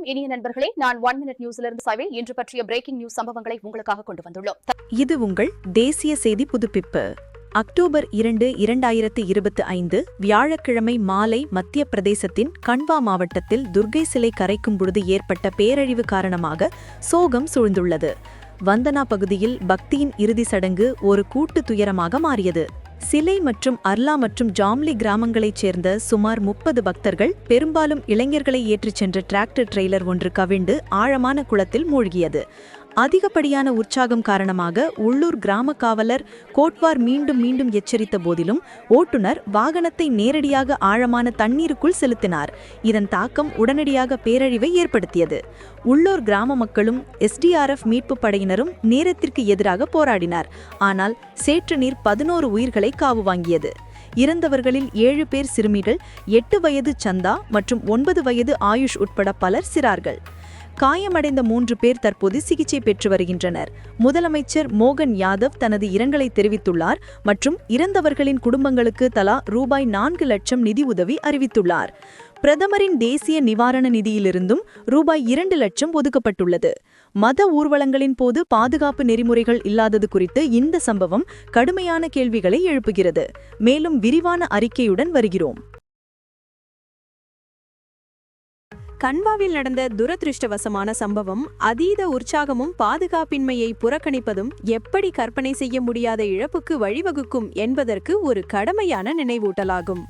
வணக்கம். இனிய நண்பர்களே நான் ஒன் மினிட் நியூஸ்ல இருந்து இன்று பற்றிய பிரேக்கிங் நியூஸ் சம்பவங்களை உங்களுக்காக கொண்டு வந்துள்ளோம். இது உங்கள் தேசிய செய்தி புதுப்பிப்பு. அக்டோபர் இரண்டு இரண்டாயிரத்து இருபத்தி ஐந்து வியாழக்கிழமை மாலை மத்திய பிரதேசத்தின் கண்வா மாவட்டத்தில் துர்கை சிலை கரைக்கும் பொழுது ஏற்பட்ட பேரழிவு காரணமாக சோகம் சூழ்ந்துள்ளது. வந்தனா பகுதியில் பக்தியின் இறுதி சடங்கு ஒரு கூட்டு துயரமாக மாறியது. சிலை மற்றும் அர்லா மற்றும் ஜாம்லி கிராமங்களைச் சேர்ந்த சுமார் முப்பது பக்தர்கள் பெரும்பாலும் இளைஞர்களை ஏற்றிச் சென்ற டிராக்டர் ட்ரெய்லர் ஒன்று கவிழ்ந்து ஆழமான குளத்தில் மூழ்கியது. அதிகப்படியான உற்சாகம் காரணமாக உள்ளூர் கிராம காவலர் கோட்வார் மீண்டும் மீண்டும் எச்சரித்த போதிலும் ஓட்டுநர் வாகனத்தை நேரடியாக ஆழமான தண்ணீருக்குள் செலுத்தினார். இதன் தாக்கம் உடனடியாக பேரழிவை ஏற்படுத்தியது. உள்ளூர் கிராம மக்களும் எஸ்டிஆர்எஃப் மீட்பு படையினரும் நேரத்திற்கு எதிராக போராடினார். ஆனால் சேற்று நீர் பதினோரு உயிர்களை காவு வாங்கியது. இறந்தவர்களில் ஏழு பேர் சிறுமிகள் எட்டு வயது சந்தா மற்றும் ஒன்பது வயது ஆயுஷ் உட்பட பலர் சிறார்கள். காயமடைந்த மூன்று பேர் தற்போது சிகிச்சை பெற்று வருகின்றனர். முதலமைச்சர் மோகன் யாதவ் தனது இரங்கலை தெரிவித்துள்ளார் மற்றும் இறந்தவர்களின் குடும்பங்களுக்கு தலா ரூபாய் நான்கு லட்சம் நிதி உதவி அறிவித்துள்ளார். பிரதமரின் தேசிய நிவாரண நிதியிலிருந்தும் ரூபாய் இரண்டு லட்சம் ஒதுக்கப்பட்டுள்ளது. மத ஊர்வலங்களின் போது பாதுகாப்பு நெறிமுறைகள் இல்லாதது குறித்து இந்த சம்பவம் கடுமையான கேள்விகளை எழுப்புகிறது. மேலும் விரிவான அறிக்கையுடன் வருகிறோம். கன்வாவில் நடந்த துரதிருஷ்டவசமான சம்பவம் அதீத உற்சாகமும் பாதுகாப்பின்மையை புறக்கணிப்பதும் எப்படி கற்பனை செய்ய முடியாத இழப்புக்கு வழிவகுக்கும் என்பதற்கு ஒரு கடமையான நினைவூட்டலாகும்.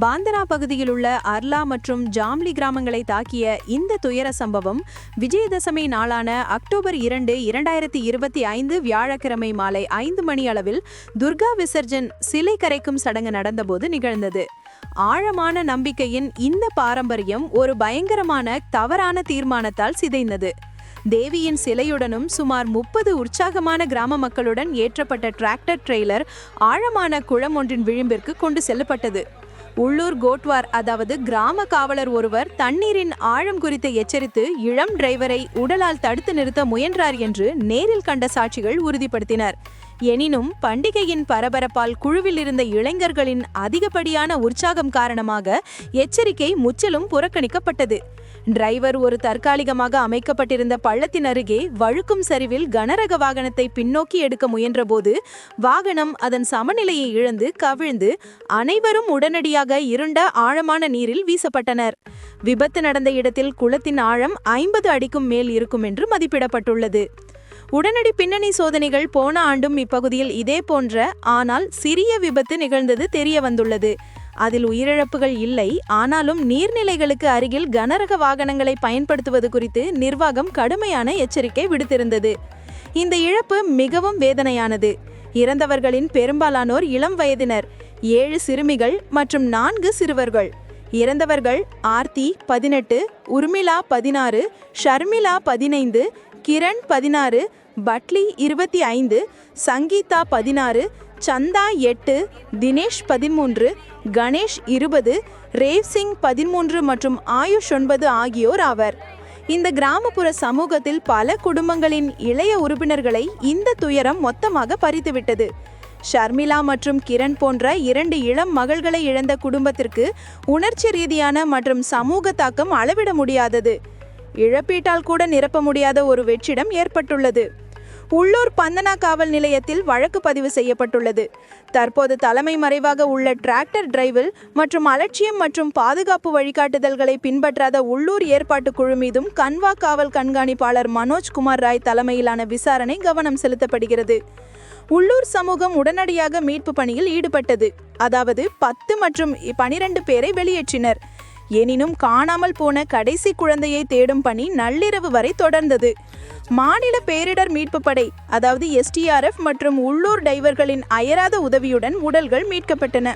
பாந்தனா பகுதியில் உள்ள அர்லா மற்றும் ஜாம்லி கிராமங்களை தாக்கிய இந்த துயர சம்பவம் விஜயதசமி நாளான அக்டோபர் இரண்டு இரண்டாயிரத்தி இருபத்தி ஐந்து வியாழக்கிழமை மாலை ஐந்து மணி அளவில் துர்கா விசர்ஜன் சிலை கரைக்கும் சடங்கு நடந்தபோது நிகழ்ந்தது. ஆழமான நம்பிக்கையின் இந்த பாரம்பரியம் ஒரு பயங்கரமான தவறான தீர்மானத்தால் சிதைந்தது. தேவியின் சிலையுடனும் சுமார் முப்பது உற்சாகமான கிராம மக்களுடன் ஏற்றப்பட்ட டிராக்டர் ட்ரெய்லர் ஆழமான குளம் ஒன்றின் விளிம்பிற்கு கொண்டு செல்லப்பட்டது. உள்ளூர் கோட்வார் அதாவது கிராம காவலர் ஒருவர் தண்ணீரின் ஆழம் குறித்து எச்சரித்து இளம் டிரைவரை உடலால் தடுத்து நிறுத்த முயன்றார் என்று நேரில் கண்ட சாட்சிகள் உறுதிப்படுத்தினர். எனினும் பண்டிகையின் பரபரப்பால் குழுவில் இருந்த இளைஞர்களின் அதிகப்படியான உற்சாகம் காரணமாக எச்சரிக்கை முற்றிலும் புறக்கணிக்கப்பட்டது. டிரைவர் ஒரு தற்காலிகமாக அமைக்கப்பட்டிருந்த பள்ளத்தின் அருகே வழுக்கும் சரிவில் கனரக வாகனத்தை பின்னோக்கி எடுக்க முயன்றபோது வாகனம் அதன் சமநிலையை இழந்து கவிழ்ந்து அனைவரும் உடனடியாக இருண்ட ஆழமான நீரில் வீசப்பட்டனர். விபத்து நடந்த இடத்தில் குளத்தின் ஆழம் ஐம்பது அடிக்கும் மேல் இருக்கும் என்று மதிப்பிடப்பட்டுள்ளது. உடனடி பின்னணி சோதனைகள் போன ஆண்டும் இப்பகுதியில் இதே போன்ற ஆனால் சிறிய விபத்து நிகழ்ந்தது தெரிய வந்துள்ளது. அதில் உயிரிழப்புகள் இல்லை ஆனாலும் நீர்நிலைகளுக்கு அருகில் கனரக வாகனங்களை பயன்படுத்துவது குறித்து நிர்வாகம் கடுமையான எச்சரிக்கை விடுத்திருந்தது. இந்த இழப்பு மிகவும் வேதனையானது. இறந்தவர்களின் பெரும்பாலானோர் இளம் வயதினர் ஏழு சிறுமிகள் மற்றும் நான்கு சிறுவர்கள். இறந்தவர்கள் ஆர்த்தி பதினெட்டு உர்மிளா பதினாறு ஷர்மிளா பதினைந்து கிரண் பதினாறு பட்லி இருபத்தி ஐந்து சங்கீதா பதினாறு சந்தா எட்டு தினேஷ் பதிமூன்று கணேஷ் இருபது ரேவ் சிங் பதிமூன்று மற்றும் ஆயுஷ் ஒன்பது ஆகியோர் ஆவர். இந்த கிராமப்புற சமூகத்தில் பல குடும்பங்களின் இளைய உறுப்பினர்களை இந்த துயரம் மொத்தமாக பறித்துவிட்டது. ஷர்மிளா மற்றும் கிரண் போன்ற இரண்டு இளம் மகள்களை இழந்த குடும்பத்திற்கு உணர்ச்சி ரீதியான மற்றும் சமூக தாக்கம் அளவிட முடியாதது. இழப்பீட்டால் கூட நிரப்ப முடியாத ஒரு வெற்றிடம் ஏற்பட்டுள்ளது. உள்ளூர் பந்தனா காவல் நிலையத்தில் வழக்கு பதிவு செய்யப்பட்டுள்ளது. தற்போது தலைமை மறைவாக உள்ள டிராக்டர் டிரைவில் மற்றும் அலட்சியம் மற்றும் பாதுகாப்பு வழிகாட்டுதல்களை பின்பற்றாத உள்ளூர் ஏற்பாட்டு குழு மீதும் கன்வா காவல் கண்காணிப்பாளர் மனோஜ் குமார் ராய் தலைமையிலான விசாரணை கவனம் செலுத்தப்படுகிறது. உள்ளூர் சமூகம் உடனடியாக மீட்பு பணியில் ஈடுபட்டது. அதாவது பத்து மற்றும் பனிரெண்டு பேரை வெளியேற்றினர். எனினும் காணாமல் போன கடைசி குழந்தையை தேடும் பணி நள்ளிரவு வரை தொடர்ந்தது. மாநில பேரிடர் மீட்பு படை அதாவது எஸ்டிஆர்எஃப் மற்றும் உள்ளூர் டைவர்களின் அயராத உதவியுடன் உடல்கள் மீட்கப்பட்டன.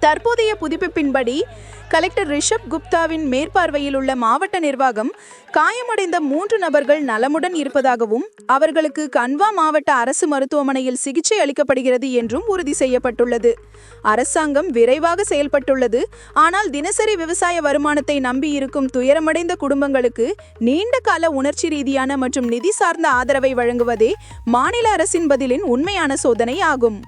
தற்போதைய புதுப்பிப்பின்படி கலெக்டர் ரிஷப் குப்தாவின் மேற்பார்வையில் உள்ள மாவட்ட நிர்வாகம் காயமடைந்த மூன்று நபர்கள் நலமுடன் இருப்பதாகவும் அவர்களுக்கு கன்வா மாவட்ட அரசு மருத்துவமனையில் சிகிச்சை அளிக்கப்படுகிறது என்றும் உறுதி செய்யப்பட்டுள்ளது. அரசாங்கம் விரைவாக செயல்பட்டுள்ளது. ஆனால் தினசரி விவசாய வருமானத்தை நம்பியிருக்கும் துயரமடைந்த குடும்பங்களுக்கு நீண்ட கால உணர்ச்சி ரீதியான மற்றும் நிதி சார்ந்த ஆதரவை வழங்குவதே மாநில அரசின் பதிலின் உண்மையான சோதனை ஆகும்.